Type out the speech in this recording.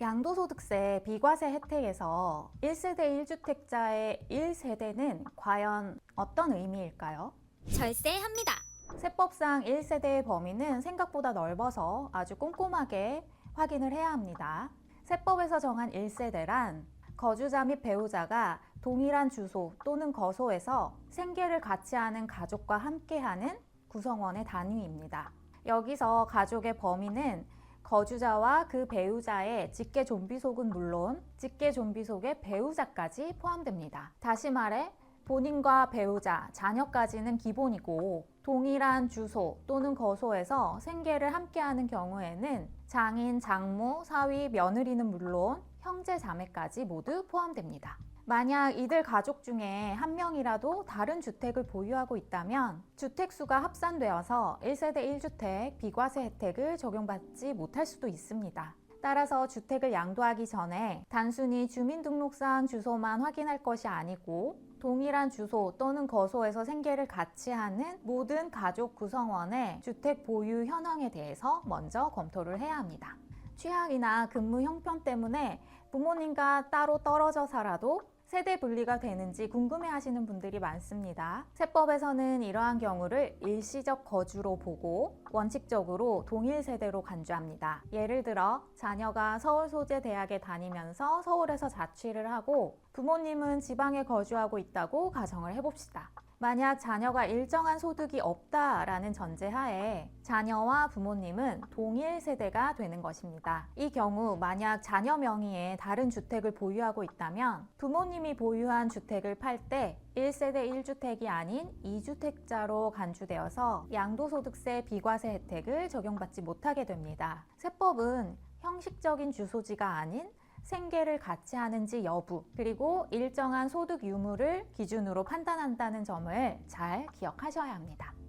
양도소득세 비과세 혜택에서 1세대 1주택자의 1세대는 과연 어떤 의미일까요? 절세합니다. 세법상 1세대의 범위는 생각보다 넓어서 아주 꼼꼼하게 확인을 해야 합니다. 세법에서 정한 1세대란 거주자 및 배우자가 동일한 주소 또는 거소에서 생계를 같이 하는 가족과 함께하는 구성원의 단위입니다. 여기서 가족의 범위는 거주자와 그 배우자의 직계 좀비 속은 물론 직계 좀비 속의 배우자까지 포함됩니다. 다시 말해 본인과 배우자, 자녀까지는 기본이고 동일한 주소 또는 거소에서 생계를 함께하는 경우에는 장인, 장모, 사위, 며느리는 물론 형제, 자매까지 모두 포함됩니다. 만약 이들 가족 중에 한 명이라도 다른 주택을 보유하고 있다면 주택수가 합산되어서 1세대 1주택 비과세 혜택을 적용받지 못할 수도 있습니다. 따라서 주택을 양도하기 전에 단순히 주민등록상 주소만 확인할 것이 아니고 동일한 주소 또는 거소에서 생계를 같이 하는 모든 가족 구성원의 주택 보유 현황에 대해서 먼저 검토를 해야 합니다. 취약이나 근무 형편 때문에 부모님과 따로 떨어져 살아도 세대 분리가 되는지 궁금해 하시는 분들이 많습니다. 세법에서는 이러한 경우를 일시적 거주로 보고 원칙적으로 동일 세대로 간주합니다. 예를 들어 자녀가 서울 소재 대학에 다니면서 서울에서 자취를 하고 부모님은 지방에 거주하고 있다고 가정을 해봅시다. 만약 자녀가 일정한 소득이 없다라는 전제하에 자녀와 부모님은 동일 세대가 되는 것입니다. 이 경우 만약 자녀 명의의 다른 주택을 보유하고 있다면 부모님이 보유한 주택을 팔 때 1세대 1주택이 아닌 2주택자로 간주되어서 양도소득세 비과세 혜택을 적용받지 못하게 됩니다. 세법은 형식적인 주소지가 아닌 생계를 같이 하는지 여부, 그리고 일정한 소득 유무를 기준으로 판단한다는 점을 잘 기억하셔야 합니다.